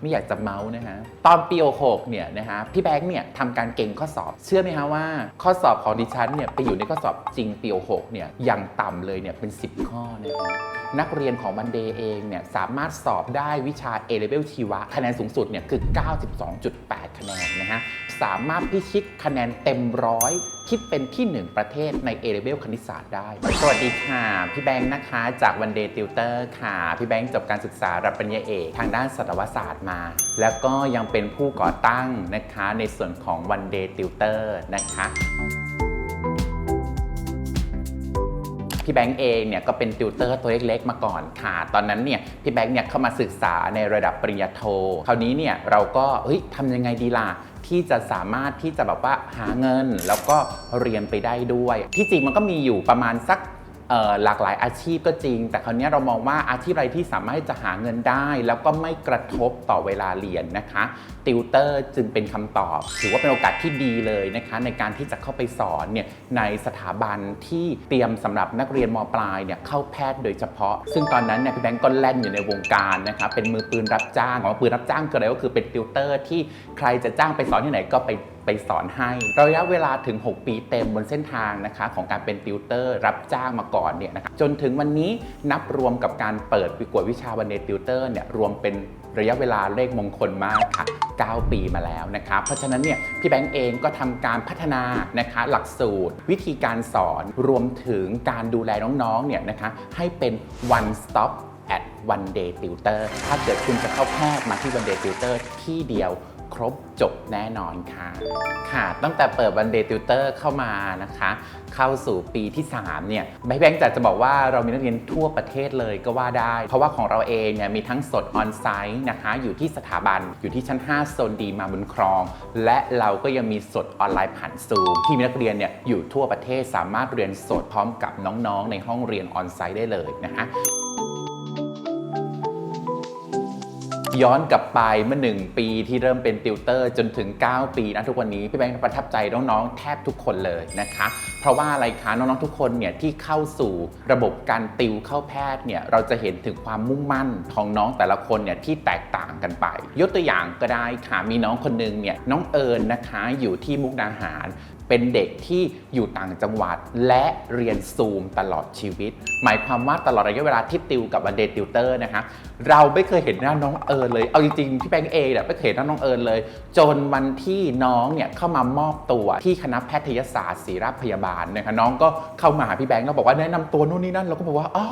ไม่อยากจะเมาส์นะฮะ ตอนปี6เนี่ยนะฮะพี่แบงค์เนี่ยทำการเก่งข้อสอบ เชื่อไหมฮะว่า ข้อสอบของดิฉันเนี่ยไปอยู่ในข้อสอบจริงปี6เนี่ยอย่างต่ำเลยเนี่ยเป็น 10 ข้อนะฮะนักเรียนของวันเดย์เองเนี่ยสามารถสอบได้วิชา A level ชีวะ คะแนนสูงสุดเนี่ยคือ 92.8 คะแนนนะฮะสามารถพิชิตคะแนนเต็มร้อยคิดเป็นที่ 1 ประเทศใน A level คณิตศาสตร์ได้ สวัสดีค่ะ พี่แบงค์นะคะ จากวันเดย์ติวเตอร์ค่ะ พี่แบงค์จบการศึกษาระดับปริญญาเอกทางด้านสัตวศาสตร์มา แล้วก็ยังเป็นผู้ก่อตั้งนะคะในส่วนของวันเดย์ติวเตอร์นะคะ พี่แบงค์เองเนี่ยก็เป็นติวเตอร์ตัวเล็กๆ มาก่อนค่ะ ตอนนั้นเนี่ยพี่แบงค์เนี่ยเข้ามาศึกษาในระดับปริญญาโท คราวนี้เนี่ยเราก็เฮ้ยทำยังไงดีล่ะที่จะสามารถที่จะแบบว่าหาเงินแล้วก็เรียนไปได้ด้วย ที่จริงมันก็มีอยู่ประมาณสัก หลากหลายอาชีพก็จริง แต่คราวนี้เรามองว่าอาชีพอะไรที่สามารถจะหาเงินได้ แล้วก็ไม่กระทบต่อเวลาเรียนนะคะติวเตอร์จึงเป็นคำตอบ ถือว่าเป็นโอกาสที่ดีเลยนะคะในการที่จะเข้าไปสอนเนี่ยในสถาบันที่เตรียมสำหรับนักเรียนมปลายเนี่ยเข้าแพทย์โดยเฉพาะ ซึ่งตอนนั้นเนี่ยพี่แบงก์ก็แล่นอยู่ในวงการนะคะเป็นมือปืนรับจ้างของมือปืนรับจ้างคืออะไรก็คือเป็นติวเตอร์ที่ใครจะจ้างไปสอนที่ไหนก็ไป ไปสอนให้ ระยะเวลาถึง 6 ปีเต็มบนเส้นทางนะคะ ของการเป็นติวเตอร์ รับจ้างมาก่อนเนี่ยนะคะจนถึงวันนี้นับรวมกับการเปิดประกวดวิชาวันเดติวเตอร์เนี่ยรวมเป็นระยะเวลาเลขมงคลมากค่ะ 9 ปีมาแล้วนะคะเพราะฉะนั้นเนี่ยพี่แบงก์เองก็ทำการพัฒนานะคะหลักสูตร วิธีการสอนรวมถึงการดูแลน้องๆเนี่ยนะคะให้เป็น one stop at one day tutor ถ้าเกิดคุณจะเข้าแพทย์มาที่ one day tutor ที่เดียว ครบจบแน่นอนค่ะ ค่ะ ตั้งแต่เปิดวันเดย์ติวเตอร์เข้ามานะคะ เข้าสู่ปีที่ 3 เนี่ยแบงค์จัดจะบอกว่าเรามีนักเรียนทั่วประเทศเลยก็ว่าได้ เพราะว่าของเราเองเนี่ยมีทั้งสดออนไซต์นะคะ อยู่ที่สถาบัน อยู่ที่ชั้น 5 โซนดีมาบุญครอง และเราก็ยังมีสดออนไลน์ผ่านซูมที่มีนักเรียนเนี่ยอยู่ทั่วประเทศสามารถเรียนสดพร้อมกับน้องๆ ในห้องเรียนออนไซต์ได้เลยนะคะ ย้อนกลับไปเมื่อ 1 ปีที่เริ่มเป็นติวเตอร์จนถึง 9 ปีนะทุกวันนี้พี่แบงค์ประทับใจน้องๆแทบทุกคนเลยนะคะ เพราะว่าอะไรคะน้องๆทุกคนเนี่ยที่เข้าสู่ระบบการติวเข้าแพทย์เนี่ยเราจะเห็นถึงความมุ่งมั่นของน้องแต่ละคนเนี่ยที่แตกต่างกันไป ยกตัวอย่างก็ได้ค่ะมีน้องคนหนึงเนี่ยน้องเอิญนะคะอยู่ที่มุกดาหาร เป็นเด็กที่อยู่ต่างจังหวัดและเรียนซูมตลอดชีวิต หมายความว่าตลอดระยะเวลาที่ติวกับวันเดติวเตอร์นะคะเราไม่เคยเห็นหน้าน้องเอิญเลย เอาจริงๆพี่แบงค์เองเนี่ยไม่เคยเห็นหน้าน้องเอิญเลย จนวันที่น้องเนี่ยเข้ามามอบตัวที่คณะแพทยศาสตร์ศิริพยาบาลนะคะน้องก็เข้ามาหาพี่แบงค์แล้วบอกว่าแนะนำตัวนู่นนี่นั่นเราก็บอกว่าอ๋อ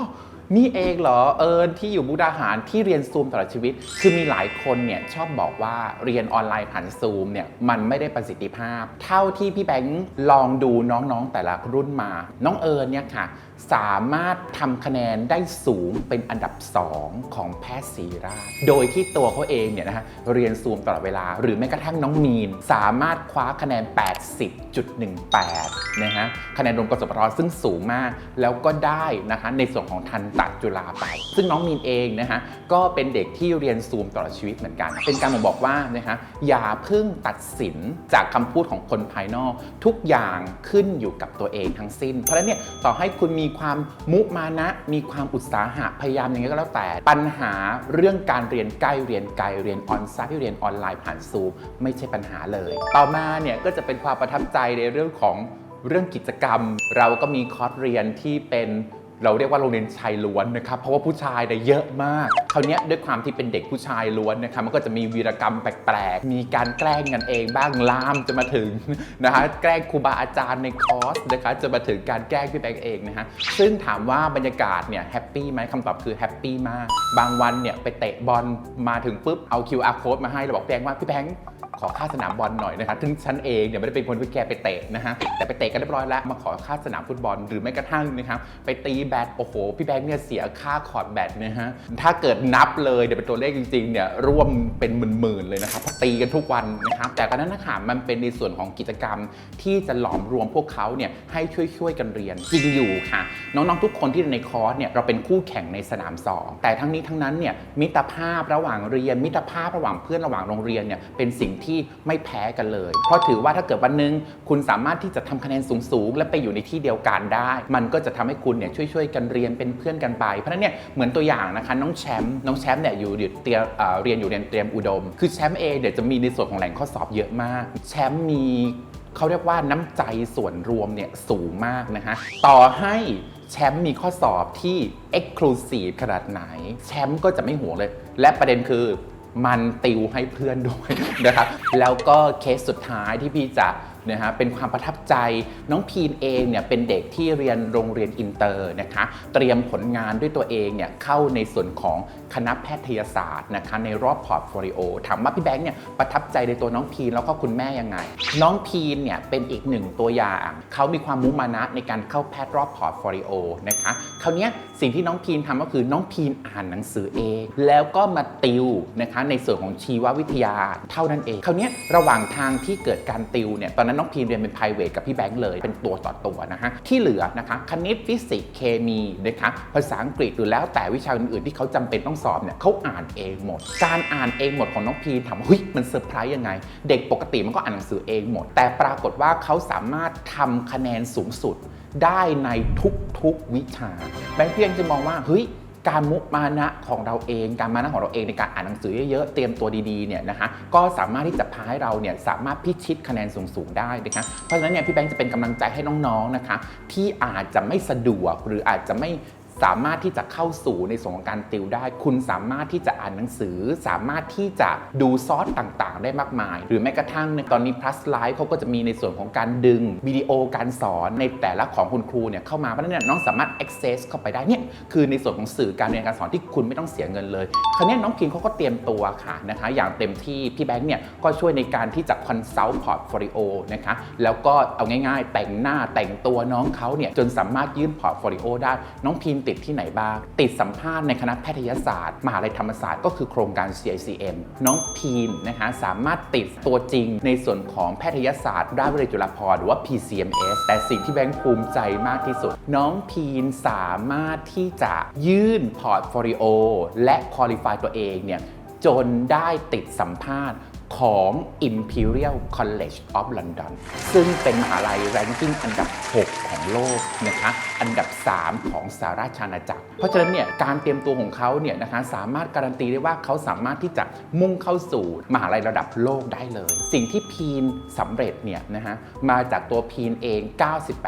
นี่เองเหรอเอิญที่อยู่บูดาหารที่เรียนซูมตลอดชีวิต คือมีหลายคนเนี่ยชอบบอกว่าเรียนออนไลน์ผ่านซูมเนี่ยมันไม่ได้ประสิทธิภาพ เท่าที่พี่แบงค์ลองดูน้องๆแต่ละรุ่นมา น้องเอิญเนี่ยค่ะสามารถทำคะแนนได้สูงเป็นอันดับ 2 ของแพทย์ศิริราช โดยที่ตัวเขาเองเนี่ยนะฮะเรียนซูมตลอดเวลา หรือแม้กระทั่งน้องมีน สามารถคว้าคะแนน 80.18 นะฮะคะแนนรวมกสปรซึ่งสูงมาก แล้วก็ได้นะคะในส่วนของทันตจุฬาไป ซึ่งน้องมีนเองนะฮะก็เป็นเด็กที่เรียนซูมตลอดชีวิตเหมือนกัน เป็นการบ่งบอกว่านะฮะอย่าเพิ่งตัดสินจากคำพูดของคนภายนอก ทุกอย่างขึ้นอยู่กับตัวเองทั้งสิ้น เพราะฉะนั้นเนี่ยต่อให้คุณมีีความมุมานะ มีความอุตสาหะพยายามยังไงก็แล้วแต่ ปัญหาเรื่องการเรียนใกล้เรียนไกลเรียนออนไซต์เรียนออนไลน์ผ่านซูมไม่ใช่ปัญหาเลย ต่อมาเนี่ยก็จะเป็นความประทับใจในเรื่องของเรื่องกิจกรรม เราก็มีคอร์สเรียนที่เป็น เราเรียกว่าโรงเรียนชายล้วนนะครับเพราะว่าผู้ชายเนี่ยเยอะมากคราวนี้ด้วยความที่เป็นเด็กผู้ชายล้วนนะครับมันก็จะมีวีรกรรมแปลกๆ มีการแกล้งกันเองบ้างลามจะมาถึงนะฮะแกล้งครูบาอาจารย์ในคอร์สนะคะจะมาถึงการแกล้งพี่แบงค์เองนะฮะซึ่งถามว่าบรรยากาศเนี่ยแฮปปี้ไหมคำตอบคือแฮปปี้มาก บางวันเนี่ยไปเตะบอลมาถึงปุ๊บเอา QR code มาให้เราบอกแบงค์ว่าพี่แบงค์ ขอค่าสนามบอลหน่อยนะครับถึงฉันเองเนี่ยไม่ได้เป็นคนที่แกไปเตะนะฮะแต่ไปเตะกันเรียบร้อยแล้วมาขอค่าสนามฟุตบอลหรือแม้กระทั่งนะครับไปตีแบดโอ้โห พี่แบงค์เนี่ยเสียค่าคอร์ดแบดนะฮะถ้าเกิดนับเลยเดี๋ยวเป็นตัวเลขจริงๆเนี่ยร่วมเป็นหมื่นๆเลยนะครับเพราะตีกันทุกวันนะครับแต่ก็นั้นนะคะมันเป็นในส่วนของกิจกรรมที่จะหลอมรวมพวกเขาเนี่ยให้ช่วยๆกันเรียนจริงอยู่ค่ะ น้องๆทุกคนที่ในคอร์สเนี่ยเราเป็นคู่แข่งในสนามสองแต่ทั้งนี้ทั้งนั้นเนี่ยมิตรภาพระหว่างเรียนมิตรภาพระหว่างเพื่อนระหว่างโรงเรียนเนี่ยเป็นสิ่งที่ไม่แพ้กันเลย เพราะถือว่าถ้าเกิดวันหนึง คุณสามารถที่จะทำคะแนนสูงๆ และไปอยู่ในที่เดียวกันได้ มันก็จะทำให้คุณเนี่ยช่วยๆกันเรียนเป็นเพื่อนกันไปเพราะนั้นเนี่ยเหมือนตัวอย่างนะคะน้องแชมป์น้องแชมป์เนี่ยอยู่เตรียมเรียนอยู่เรียนเตรียมอุดม คือแชมป์เองเดี๋ยวจะมีในส่วนของแหล่งข้อสอบเยอะมาก แชมป์มีเขาเรียกว่าน้ำใจส่วนรวมเนี่ยสูงมากนะฮะต่อให้แชมป์มีข้อสอบที่ Exclusive ขนาดไหน แชมป์ก็จะไม่ห่วงเลย และประเด็นคือ มันติวให้เพื่อนด้วยนะครับ แล้วก็เคสสุดท้ายที่พี่จะ นะฮะเป็นความประทับใจน้องพีนเองเนี่ยเป็นเด็กที่เรียนโรงเรียนอินเตอร์นะคะเตรียมผลงานด้วยตัวเองเนี่ยเข้าในส่วนของคณะแพทยศาสตร์นะคะในรอบพอร์ตโฟลิโอถามว่าพี่แบงค์เนี่ยประทับใจในตัวน้องพีนแล้วก็คุณแม่ยังไง น้องพีนเนี่ยเป็นอีกหนึ่งตัวอย่างเขามีความมุมานะในการเข้าแพทย์รอบพอร์ตโฟลิโอนะคะคราวนี้สิ่งที่น้องพีนทำก็คือน้องพีนอ่านหนังสือเอง แล้วก็มาติวนะคะในส่วนของชีววิทยาเท่านั้นเองคราวนี้ระหว่างทางที่เกิดการติวเนี่ยตอนนั้นน้องพีนเรียนเป็น p r i v a t กับพี่แบงค์เลย เป็นตัวต่อตัวนะฮะ ที่เหลือนะคะคณิตฟิสิกส์เคมีนะคะภาษาอังกฤษหรือแล้วแต่วิชาอื่นๆที่เขาจำเป็นต้องสอบเนี่ยเขาอ่านเองหมด การอ่านเองหมดของน้องพีนถามว่าเฮ้ยมันเซอร์ไพรส์ยังไง เด็กปกติมันก็อ่านหนังสือเองหมด แต่ปรากฏว่าเขาสามารถทำคะแนนสูงสุดได้ในทุกๆวิชา แบงค์เพียงจะมองว่าเฮ้ย การมุมานะของเราเอง การมานะของเราเองในการอ่านหนังสือเยอะๆ เตรียมตัวดีๆเนี่ยนะคะก็สามารถที่จะพาให้เราเนี่ยสามารถพิชิตคะแนนสูงๆได้นะคะเพราะฉะนั้นเนี่ยพี่แบงค์จะเป็นกำลังใจให้น้องๆนะคะที่อาจจะไม่สะดวกหรืออาจจะไม่ สามารถที่จะเข้าสู่ในส่วนของการติวได้ คุณสามารถที่จะอ่านหนังสือ สามารถที่จะดูซอสต่างๆ ได้มากมาย หรือแม้กระทั่งในตอนนี้ plus live เขาก็จะมีในส่วนของการดึงวิดีโอการสอนในแต่ละของคุณครูเนี่ยเข้ามาเพราะฉะนั้นเนยน้องสามารถ access เข้าไปได้เนี่ยคือในส่วนของสื่อการเรียนการสอนที่คุณไม่ต้องเสียเงินเลยคราวนี้น้องพิมเขาก็เตรียมตัวค่ะนะคะอย่างเต็มที่พี่แบงค์เนี่ยก็ช่วยในการที่จะ consult portfolio นะคะแล้วก็เอาง่าย ๆ แต่งหน้าแต่งตัวน้องเขาเนี่ยจนสามารถยื่น portfolio ได้น้องพิมติดที่ไหนบ้าง ติดสัมภาษณ์ในคณะแพทยศาสตร์ มหาลัยธรรมศาสตร์ก็คือโครงการ CICM น้องพีนนะคะสามารถติดตัวจริงในส่วนของแพทยศาสตร์ราชวิทยาลัยจุฬาภรณ์หรือว่า PCMS แต่สิ่งที่แบงค์ภูมิใจมากที่สุด น้องพีนสามารถที่จะยื่นพอร์ตโฟลิโอและคุริฟายตัวเองเนี่ยจนได้ติดสัมภาษณ์ของ Imperial College of London ซึ่งเป็นมหาลัยแรงกิ้งอันดับ 6 ของโลกนะคะ อันดับ 3 ของสหราชอาณาจักร เพราะฉะนั้นเนี่ยการเตรียมตัวของเขาเนี่ยนะคะสามารถการันตีได้ว่าเขาสามารถที่จะมุ่งเข้าสู่มหาลัยระดับโลกได้เลย สิ่งที่พีนสำเร็จเนี่ยนะฮะมาจากตัวพีนเอง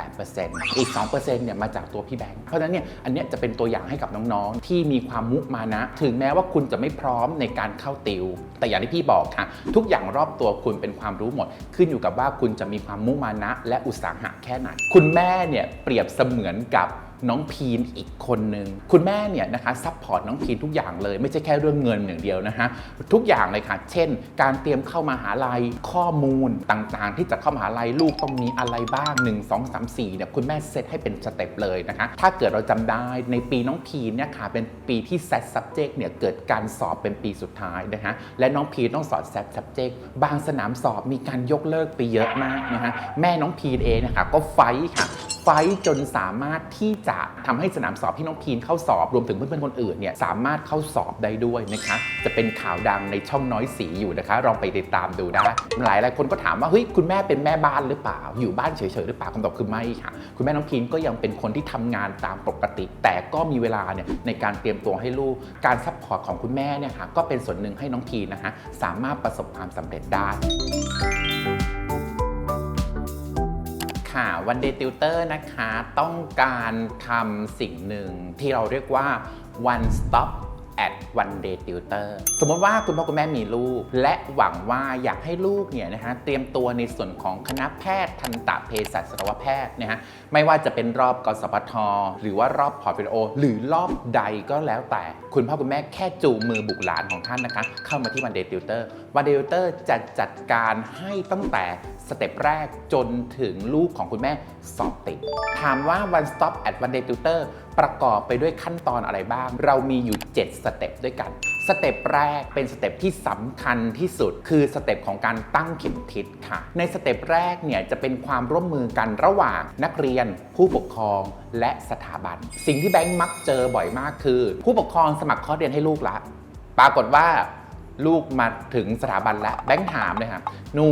98%อีก 2%เนี่ยมาจากตัวพี่แบงค์เพราะฉะนั้นเนี่ยอันเนี้ยจะเป็นตัวอย่างให้กับน้องๆ ที่มีความมุมานะ ถึงแม้ว่าคุณจะไม่พร้อมในการเข้าติว แต่อย่างที่พี่บอกค่ะ ทุกอย่างรอบตัวคุณเป็นความรู้หมด ขึ้นอยู่กับว่าคุณจะมีความมุมานะ และอุตสาหะแค่ไหน คุณแม่เนี่ยเปรียบเสมือนกับ น้องพีนอีกคนหนึ่งคุณแม่เนี่ยนะคะซัพพอร์ตน้องพีนทุกอย่างเลยไม่ใช่แค่เรื่องเงินอย่างเดียวนะฮะทุกอย่างเลยค่ะ เช่น การเตรียมเข้ามาหาลัยข้อมูลต่างๆ ที่จะเข้ามหาลัยลูกต้องมีอะไรบ้าง 1 2 3 4เนี่ยคุณแม่เซตให้เป็นสเต็ปเลยนะคะถ้าเกิดเราจำได้ในปีน้องพีนเนี่ยค่ะเป็นปีที่ set subject เนี่ยเกิดการสอบเป็นปีสุดท้ายนะฮะและน้องพีนต้องสอบ set subject บางสนามสอบมีการยกเลิกไปเยอะมากนะฮะแม่น้องพีนเองนะคะก็ไฟท์ค่ะไฟท์จนสามารถที่จะทำให้สนามสอบที่น้องพีนเข้าสอบรวมถึงเพื่อนๆคนอื่นเนี่ยสามารถเข้าสอบได้ด้วยนะคะจะเป็นข่าวดังในช่องน้อยสีอยู่นะคะลองไปติดตามดูได้หลายหลายคนก็ถามว่าเฮ้ยคุณแม่เป็นแม่บ้านหรือเปล่า อยู่บ้านเฉยๆหรือเปล่าคำตอบคือไม่ค่ะคุณแม่น้องพีนก็ยังเป็นคนที่ทำงานตามปกติ แต่ก็มีเวลาเนี่ยในการเตรียมตัวให้ลูกการซัพพอร์ตของคุณแม่เนี่ยค่ะก็เป็นส่วนหนึ่งให้น้องพีนนะคะสามารถประสบความสำเร็จได้ ค่ะวันเดย์ติวเตอร์นะคะ ต้องการทำสิ่งหนึ่งที่เราเรียกว่า one stop at one day tutor สมมติว่าคุณพ่อคุณแม่มีลูก และหวังว่าอยากให้ลูกเนี่ยนะฮะเตรียมตัวในส่วนของคณะแพทย์ทันตเภสัชสัตวแพทย์นะฮะไม่ว่าจะเป็นรอบกสพทหรือว่ารอบพอร์ตฟิโอ หรือรอบใดก็แล้วแต่ คุณพ่อคุณแม่แค่จูงมือบุกหลานของท่านนะคะ เข้ามาที่วันเดย์ติวเตอร์วันเดย์ติวเตอร์จะจัดการให้ตั้งแต่ สเต็ปแรกจนถึงลูกของคุณแม่สอบติด ถามว่า one stop at one day tutor ประกอบไปด้วยขั้นตอนอะไรบ้าง เรามีอยู่ 7 สเต็ปด้วยกัน สเต็ปแรกเป็นสเต็ปที่สำคัญที่สุด คือสเต็ปของการตั้งเข็มทิศค่ะ ในสเต็ปแรกเนี่ยจะเป็นความร่วมมือกันระหว่างนักเรียน ผู้ปกครองและสถาบัน สิ่งที่แบงค์มักเจอบ่อยมากคือ ผู้ปกครองสมัครคอเรียนให้ลูกละ ปรากฏว่าลูกมาถึงสถาบันแล้วแบงค์ถามเลยครับหนู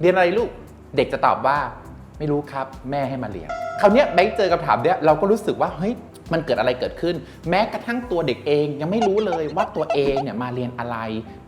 เรียนอะไรลูก เด็กจะตอบว่าไม่รู้ครับ แม่ให้มาเรียนคราวนี้แบงค์เจอคำถามเนี้ยเราก็รู้สึกว่าเฮ้ยมันเกิดอะไรเกิดขึ้น แม้กระทั่งตัวเด็กเองยังไม่รู้เลยว่าตัวเองเนี่ยมาเรียนอะไร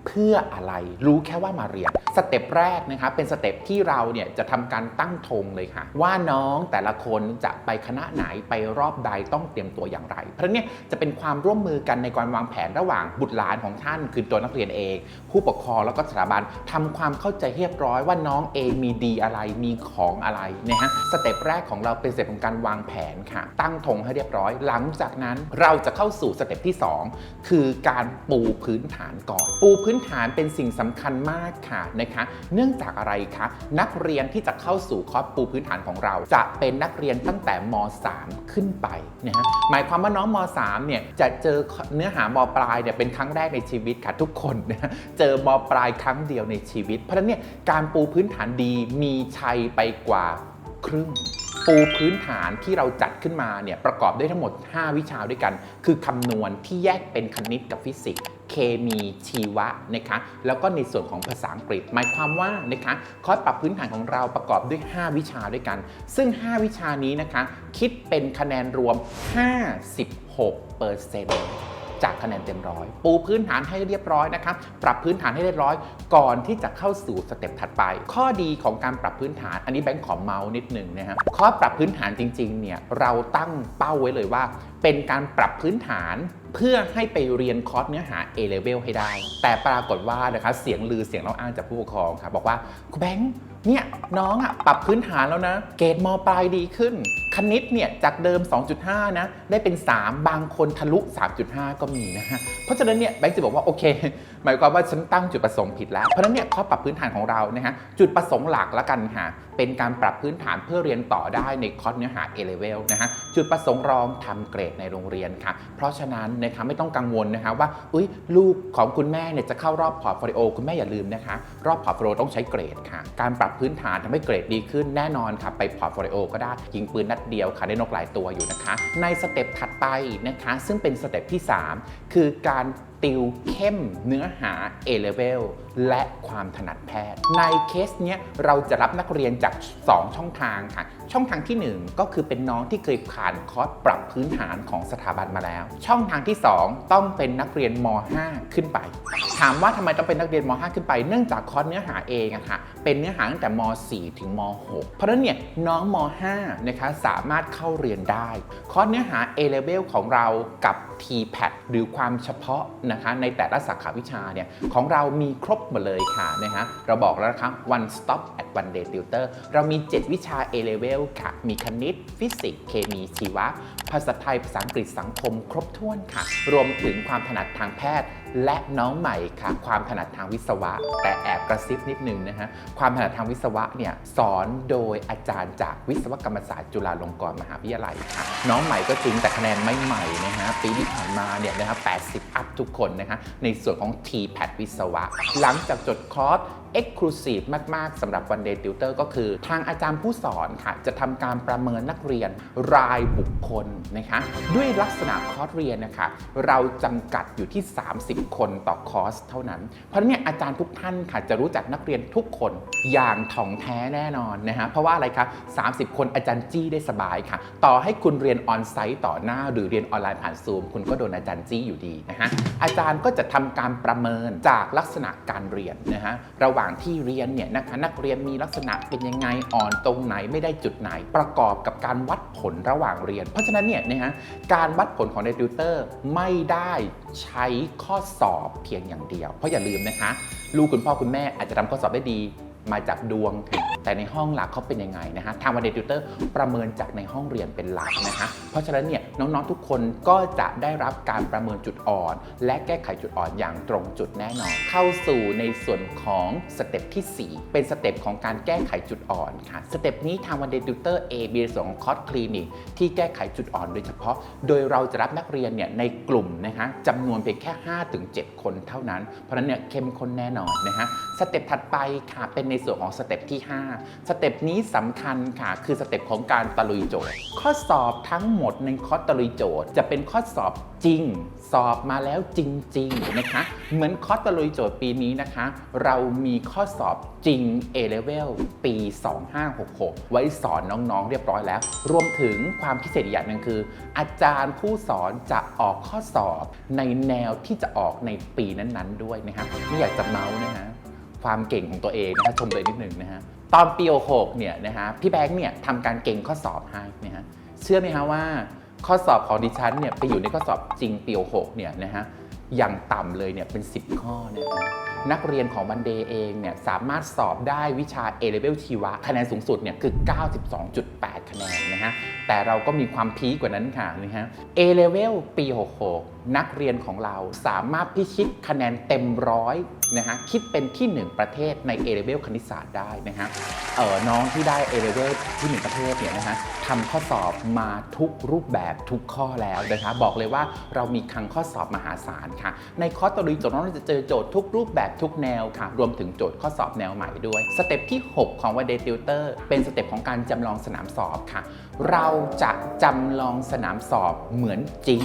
เพื่ออะไรรู้แค่ว่ามาเรียนสเต็ปแรกนะครับเป็นสเต็ปที่เราเนี่ยจะทำการตั้งธงเลยค่ะ ว่าน้องแต่ละคนจะไปคณะไหนไปรอบใดต้องเตรียมตัวอย่างไร เพราะเนี่ยจะเป็นความร่วมมือกันในการวางแผนระหว่างบุตรหลานของท่านคือตัวนักเรียนเอง ผู้ปกครองแล้วก็สถาบันทำความเข้าใจเรียบร้อยว่าน้องเองมีดีอะไรมีของอะไรนะฮะสเต็ปแรกของเราเป็นสเต็ปของการวางแผนค่ะ ตั้งธงให้เรียบร้อย หลังจากนั้นเราจะเข้าสู่สเต็ปที่สองคือการปูพื้นฐานก่อนปูพื้นื้นฐานเป็นสิ่งสำคัญมากค่ะนะคะ เนื่องจากอะไรคะนักเรียนที่จะเข้าสู่คอร์สปูพื้นฐานของเรา จะเป็นนักเรียนตั้งแต่ม .3 ขึ้นไปนะฮะหมายความว่าน้องม .3 เนี่ยจะเจอเนื้อหามปลายเนี่ยเป็นครั้งแรกในชีวิตค่ะทุกคนนะะเจอมปลายครั้งเดียวในชีวิต เพราะฉะนั้นเนี่ยการปูพื้นฐานดีมีชัยไปกว่าครึ่งปูพื้นฐานที่เราจัดขึ้นมาเนี่ยประกอบด้วยทั้งหมด 5 วิชาด้วยกัน คือคำนวณที่แยกเป็นคณิตกับฟิสิกส์ เคมีชีวะนะคะแล้วก็ในส่วนของภาษาอังกฤษ หมายความว่านะคะคอร์สปรับพื้นฐานของเราประกอบด้วย 5 วิชาด้วยกัน ซึ่ง 5 วิชานี้นะคะคิดเป็นคะแนนรวม 56เปอร์เซ็นต์จากคะแนนเต็มร้อยปูพื้นฐานให้เรียบร้อยนะครับปรับพื้นฐานให้เรียบร้อย ก่อนที่จะเข้าสู่สเต็ปถัดไป ข้อดีของการปรับพื้นฐาน อันนี้แบงค์ขอเมาส์นิดหนึ่งนะครับข้อปรับพื้นฐานจริงๆเนี่ยเราตั้งเป้าไว้เลยว่า เป็นการปรับพื้นฐาน เพื่อให้ไปเรียนคอร์สเนื้อหา A level ให้ได้ แต่ปรากฏว่านะคะเสียงลือเสียงเล่าอ้างจากผู้ปกครองค่ะบอกว่าคุณแบงค์ เนี่ยน้องอะปรับพื้นฐานแล้วนะ เกรดมปลายดีขึ้น คณิตเนี่ยจากเดิม 2.5 นะ ได้เป็น 3 บางคนทะลุ 3.5 ก็มีนะฮะ เพราะฉะนั้นเนี่ยแบงค์จะบอกว่าโอเค หมายความว่าฉันตั้งจุดประสงค์ผิดแล้ว เพราะฉะนั้นเนี่ยข้อปรับพื้นฐานของเรานะฮะจุดประสงค์หลักละกันค่ะเป็นการปรับพื้นฐานเพื่อเรียนต่อได้ในคอร์สเนื้อหา A level นะฮะจุดประสงค์รองทำเกรดในโรงเรียนค่ะ เพราะฉะนั้นนะคะไม่ต้องกังวลนะคะว่าอุ้ยลูกของคุณแม่เนี่ยจะเข้ารอบพอร์ตโฟลิโอคุณแม่อย่าลืมนะคะ รอบพอร์ตโฟลิโอต้องใช้เกรดค่ะ การปรับพื้นฐานทำให้เกรดดีขึ้นแน่นอนครับไปพอร์ตโฟลิโอก็ได้ยิงปืนนัดเดียวค่ะได้นกหลายตัวอยู่นะคะ ในสเต็ปถัดไปนะคะ ซึ่งเป็นสเต็ปที่ 3 คือการ ติวเข้มเนื้อหา A level และความถนัดแพทย์ ในเคสเนี้ยเราจะรับนักเรียนจาก 2 ช่องทางค่ะ ช่องทางที่ 1 ก็คือเป็นน้องที่เคยผ่านคอร์สปรับพื้นฐานของสถาบันมาแล้ว ช่องทางที่ 2 ต้องเป็นนักเรียนม .5 ขึ้นไป ถามว่าทำไมต้องเป็นนักเรียนม .5 ขึ้นไป เนื่องจากคอร์สเนื้อหาเองอะค่ะเป็นเนื้อหาตั้งแต่ม .4 ถึงม .6 เพราะฉะนั้นเนี่ยน้องม .5 นะคะสามารถเข้าเรียนได้ คอร์สเนื้อหา A level ของเรากับ TPAT หรือความเฉพาะนะคะในแต่ละสาขาวิชาเนี่ยของเรามีครบหมดเลยค่ะนะฮะเราบอกแล้วนะครับ one stop at one day tutor เรามี 7 วิชา A level ค่ะ มีคณิต ฟิสิกส์เคมีชีวะ ภาษาไทยภาษาอังกฤษสังคมครบถ้วนค่ะ รวมถึงความถนัดทางแพทย์ และน้องใหม่ค่ะ ความถนัดทางวิศวะ แต่แอบกระซิบนิดนึงนะฮะความถนัดทางวิศวะเนี่ยสอนโดยอาจารย์จากวิศวกรรมศาสตร์จุฬาลงกรณ์มหาวิทยาลัยค่ะน้องใหม่ก็จริงแต่คะแนนไม่ใหม่นะฮะปีที่ผ่านมาเนี่ยนะฮะ80 อัพทุกคนนะฮะในส่วนของ TPAT วิศวะ หลังจากจดคอร์ส Exclusive มาก ๆสำหรับ One Day Tutor ก็คือ ทางอาจารย์ผู้สอนค่ะ จะทำการประเมินนักเรียนรายบุคคลนะคะ ด้วยลักษณะคอร์สเรียนนะคะ เราจำกัดอยู่ที่ 30 คนต่อคอร์สเท่านั้น เพราะนั้นเนี่ยอาจารย์ทุกท่านค่ะ จะรู้จักนักเรียนทุกคนอย่างถ่องแท้แน่นอนนะฮะ เพราะว่าอะไรคะ30 คนอาจารย์จี้ได้สบายค่ะ ต่อให้คุณเรียนออนไซต์ต่อหน้า หรือเรียนออนไลน์ผ่านซูมคุณก็โดนอาจารย์จี้อยู่ดีนะฮะ อาจารย์ก็จะทำการประเมินจากลักษณะการเรียนนะฮะระหว่างที่เรียนเนี่ยนะคะนักเรียนมีลักษณะเป็นยังไงอ่อนตรงไหนไม่ได้จุดไหน ประกอบกับการวัดผลระหว่างเรียน เพราะฉะนั้นเนี่ยนะฮะการวัดผลของในติวเตอร์ไม่ได้ใช้ข้อสอบเพียงอย่างเดียว เพราะอย่าลืมนะคะ ลูกคุณพ่อคุณแม่อาจจะทำข้อสอบได้ดี มาจากดวง แต่ในห้องหลักเขาเป็นยังไงนะฮะทางวันเดติวเตอร์ประเมินจากในห้องเรียนเป็นหลักนะฮะเพราะฉะนั้นเนี่ยน้องๆทุกคนก็จะได้รับการประเมินจุดอ่อน และแก้ไขจุดอ่อนอย่างตรงจุดแน่นอน เข้าสู่ในส่วนของสเต็ปที่ 4 เป็นสเต็ปของการแก้ไขจุดอ่อนค่ะสเต็ปนี้ทางวันเดติวเตอร์เอมีสองคอร์สคลินิกที่แก้ไขจุดอ่อนโดยเฉพาะ โดยเราจะรับนักเรียนเนี่ยในกลุ่มนะคะจำนวนเพียงแค่ 5-7 คนเท่านั้น เพราะฉะนั้นเนี่ยเข้มข้นแน่นอนนะฮะสเต็ปถัดไปค่ะเป็นในส่วนของสเต็ปที่ 5 สเต็ปนี้สำคัญค่ะ คือสเต็ปของการตะลุยโจทย์ ข้อสอบทั้งหมดในคอร์สตะลุยโจทย์ จะเป็นข้อสอบจริง สอบมาแล้วจริง ๆ นะคะ เหมือนคอร์สตะลุยโจทย์ปีนี้นะคะ เรามีข้อสอบจริง A-Level ปี 2566 ไว้สอนน้องๆ เรียบร้อยแล้ว รวมถึงความพิเศษอย่างหนึ่งคือ อาจารย์ผู้สอนจะออกข้อสอบในแนวที่จะออกในปีนั้นๆ ด้วยนะฮะไม่อยากจะเมาส์นะฮะ ความเก่งของตัวเองนะฮะชมตัวเองนิดหนึ่งนะฮะตอนปี6เนี่ยนะฮะพี่แบงค์เนี่ยทำการเก่งข้อสอบให้นะฮะเชื่อไหมฮะว่าข้อสอบของดิฉันเนี่ยไปอยู่ในข้อสอบจริงปี6เนี่ยนะฮะอย่างต่ำเลยเนี่ยเป็น 10 ข้อนะฮะนักเรียนของวันเดย์เองเนี่ยสามารถสอบได้วิชา A-Level ชีวะ คะแนนสูงสุดเนี่ยคือ 92.8 คะแนนนะฮะแต่เราก็มีความพีกว่านั้นค่ะนะฮะ A-Level ปี 66 นักเรียนของเราสามารถพิชิตคะแนนเต็มร้อยนะฮะคิดเป็นที่ 1 ประเทศใน A-Level คณิตศาสตร์ได้นะฮะเออน้องที่ได้ A-Level ที่ 1 ประเทศเนี่ยนะฮะทำข้อสอบมาทุกรูปแบบทุกข้อแล้วนะคะบอกเลยว่าเรามีคลังข้อสอบมหาศาลค่ะ ในคอร์สตะลุยโจทย์น้องจะเจอโจทย์ทุกรูปแบบทุกแนวค่ะ รวมถึงโจทย์ข้อสอบแนวใหม่ด้วย สเต็ปที่ 6 ของวันเดย์ติวเตอร์เป็นสเต็ปของการจำลองสนามสอบค่ะ เราจะจำลองสนามสอบเหมือนจริง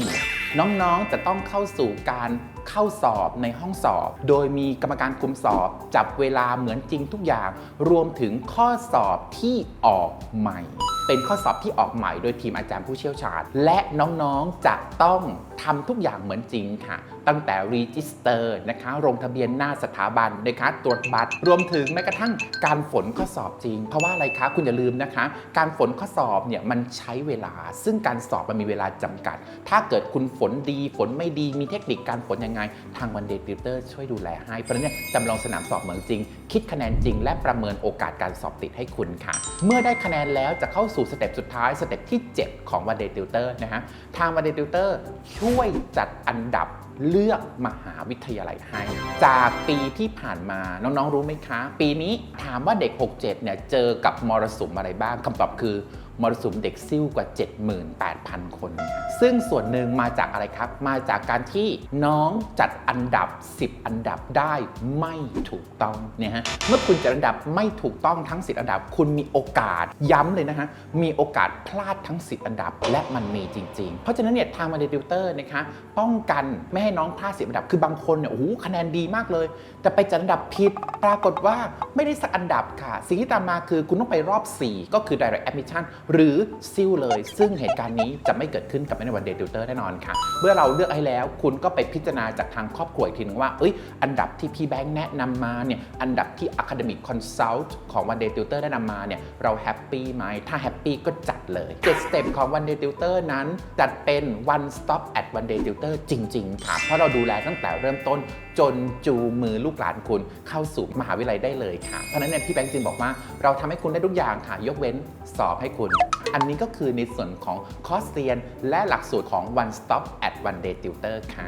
น้องๆ จะต้องเข้าสู่การเข้าสอบในห้องสอบ โดยมีกรรมการคุมสอบ จับเวลาเหมือนจริงทุกอย่าง รวมถึงข้อสอบที่ออกใหม่ เป็นข้อสอบที่ออกใหม่โดยทีมอาจารย์ผู้เชี่ยวชาญ และน้องๆ จะต้องทำทุกอย่างเหมือนจริงค่ะ ตั้งแต่รีจิสเตอร์นะคะลงทะเบียนหน้าสถาบันนะคะตรวจบัตรรวมถึงแม้กระทั่งการฝนข้อสอบจริง เพราะว่าอะไรคะ คุณอย่าลืมนะคะ การฝนข้อสอบเนี่ยมันใช้เวลา ซึ่งการสอบมันมีเวลาจำกัด ถ้าเกิดคุณฝนดีฝนไม่ดีมีเทคนิคการฝนยังไง ทางวันเดย์ติวเตอร์ช่วยดูแลให้ เพราะนั้นเนี่ยจำลองสนามสอบเหมือนจริง คิดคะแนนจริง และประเมินโอกาสการสอบติดให้คุณค่ะ เมื่อได้คะแนนแล้วจะเข้าสู่สเต็ปสุดท้ายสเต็ปที่ 7 ของวันเดย์ติวเตอร์นะฮะทางวันเดย์ติวเตอร์ช่วยจัดอันดับ เลือกมหาวิทยาลัยให้ จากปีที่ผ่านมาน้องๆรู้ไหมคะ ปีนี้ถามว่าเด็ก 67เนี่ยเจอกับมรสุมอะไรบ้างคำตอบคือ มรสุมเด็กซิ่วกว่า 78,000 คน ซึ่งส่วนหนึ่งมาจากอะไรครับ มาจากการที่น้องจัดอันดับ 10 อันดับได้ไม่ถูกต้องเนี่ยฮะเมื่อคุณจัดอันดับไม่ถูกต้องทั้ง 10 อันดับ คุณมีโอกาสย้ำเลยนะฮะมีโอกาสพลาดทั้ง 10 อันดับและมันมีจริง ๆ เพราะฉะนั้นเนี่ยทางมาเดติวเตอร์นะคะป้องกันไม่ให้น้องพลาด 10 อันดับ คือบางคนเนี่ยโอ้โหคะแนนดีมากเลย แต่ไปจัดอันดับผิดปรากฏว่าไม่ได้สักอันดับค่ะ สิ่งที่ตามมาคือคุณต้องไปรอบ 4 ก็คือ direct admission หรือซิลเลย ซึ่งเหตุการณ์นี้จะไม่เกิดขึ้นกับในวันเดย์ติวเตอร์แน่นอนค่ะ เมื่อเราเลือกให้แล้ว คุณก็ไปพิจารณาจากทางครอบครัวอีกทีนึงว่าเอ้ยอันดับที่พี่แบงค์แนะนำมาเนี่ยอันดับที่ Academic Consult ของ One Day Tutor แนะนำมาเนี่ยเราแฮปปี้ไหมถ้าแฮปปี้ก็จัดเลย7 step ของ One Day Tutor นั้นจัดเป็น one stop at One Day Tutor จริง ๆ ค่ะ เพราะเราดูแลตั้งแต่เริ่มต้น จนจูมือลูกหลานคุณเข้าสู่มหาวิทยาลัยได้เลยค่ะ เพราะฉะนั้นเนี่ยพี่แบงค์จึงบอกว่า เราทำให้คุณได้ทุกอย่างค่ะ ยกเว้นสอบให้คุณ อันนี้ก็คือในส่วนของคอร์สเรียน และหลักสูตรของ one stop at one day tutor ค่ะ